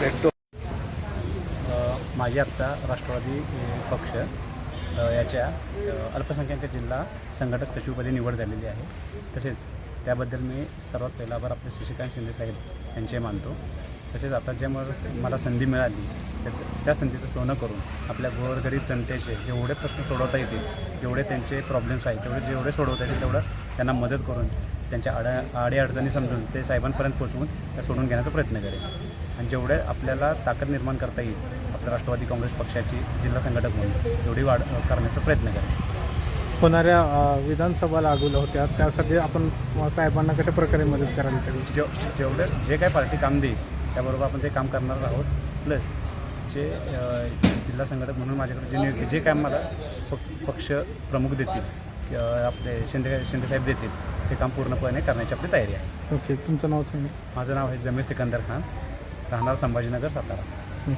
भेटतो माझी आत्ता राष्ट्रवादी पक्ष याच्या अल्पसंख्याक जिल्हा संघटक सचिवपदी निवड झालेली आहे. तसेच त्याबद्दल मी सर्वात पहिला आभार आपले शशिकांत शिंदे साहेब यांचे मानतो. तसेच आता ज्या मला संधी मिळाली त्याचं त्या संधीचं सोनं करून आपल्या गोरगरीब जनतेचे जेवढे प्रश्न सोडवता येतील जेवढे त्यांचे प्रॉब्लेम्स आहेत तेवढे जेवढे सोडवता येतील तेवढं त्यांना मदत करून त्यांच्या आड्या अडीअडचणी समजून ते साहेबांपर्यंत पोहोचवून त्या सोडून घेण्याचा प्रयत्न करेल. आणि जेवढे आपल्याला ताकद निर्माण करता येईल आपल्या राष्ट्रवादी काँग्रेस पक्षाची जिल्हा संघटक म्हणून तेवढी वाढ करण्याचा प्रयत्न करेल. होणाऱ्या विधानसभा लागवल्या होत्या त्यासाठी आपण साहेबांना कशा प्रकारे मदत करायला तरी जेव जेवढं जे काय पार्टी काम देईल त्याबरोबर आपण ते काम करणार आहोत प्लस जे जिल्हा संघटक म्हणून माझ्याकडे जे नियुक्ती जे काम मला पक- पक्ष प्रमुख देतील आपले शिंदे शिंदेसाहेब देतील. ते काम पूर्णपणे करण्याची आपली तयारी आहे. ओके तुमचं नाव सांगा. माझं नाव आहे जमीर सिकंदर खान. राहणार संभाजीनगर सातारा.